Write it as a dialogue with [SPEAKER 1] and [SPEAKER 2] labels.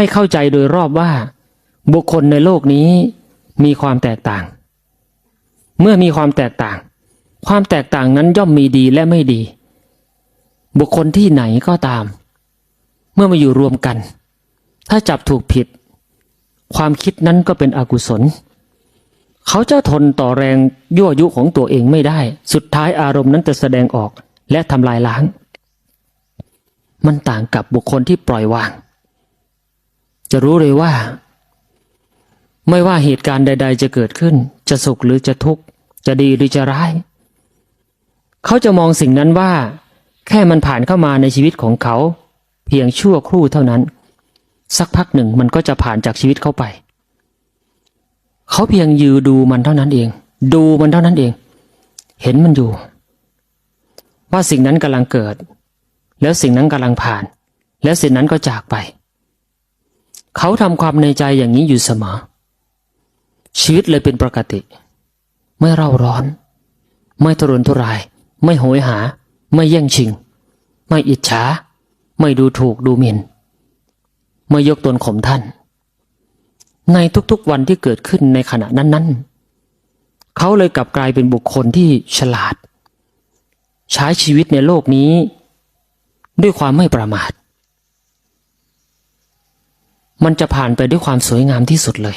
[SPEAKER 1] ให้เข้าใจโดยรอบว่า บุคคลในโลกนี้มีความแตกต่าง เมื่อมีความแตกต่าง ความแตกต่างนั้นย่อมมีดีและไม่ดี บุคคลที่ไหนก็ตาม เมื่อมาอยู่รวมกัน ถ้าจับถูกผิด ความคิดนั้นก็เป็นอกุศล เขาจะทนต่อแรงยั่วยุของตัวเองไม่ได้ สุดท้ายอารมณ์นั้นจะแสดงออกและทำลายล้าง มันต่างกับบุคคลที่ปล่อยวาง จะรู้เลยว่า ไม่ว่าเหตุการณ์ใด ๆ จะเกิดขึ้น จะสุขหรือจะทุกข์ จะดีหรือจะร้าย เขาจะมองสิ่งนั้นว่า แค่มันผ่านเข้ามาในชีวิตของเขา เพียงชั่วครู่เท่านั้น สักพักหนึ่งมันก็จะผ่านจากชีวิตเขาไป เขาเพียงยือดูมันเท่านั้นเอง ดูมันเท่านั้นเอง เห็นมันอยู่ ว่าสิ่งนั้นกำลังเกิด แล้วสิ่งนั้นกำลังผ่าน แล้วสิ่งนั้นก็จากไป เขาทำความในใจอย่างนี้อยู่เสมอ ชีวิตเลยเป็นปกติ ไม่เร่าร้อน ไม่ทรนทุราย ไม่โหยหา ไม่แย่งชิง ไม่อิจฉา ไม่ดูถูกดูหมิ่น ไม่ยกตนข่มท่าน ในทุกๆวันที่เกิดขึ้นในขณะนั้น ๆ เขาเลยกลับกลายเป็นบุคคลที่ฉลาด ใช้ชีวิตในโลกนี้ ด้วยความไม่ประมาท มันจะผ่านไปด้วยความสวยงามที่สุดเลย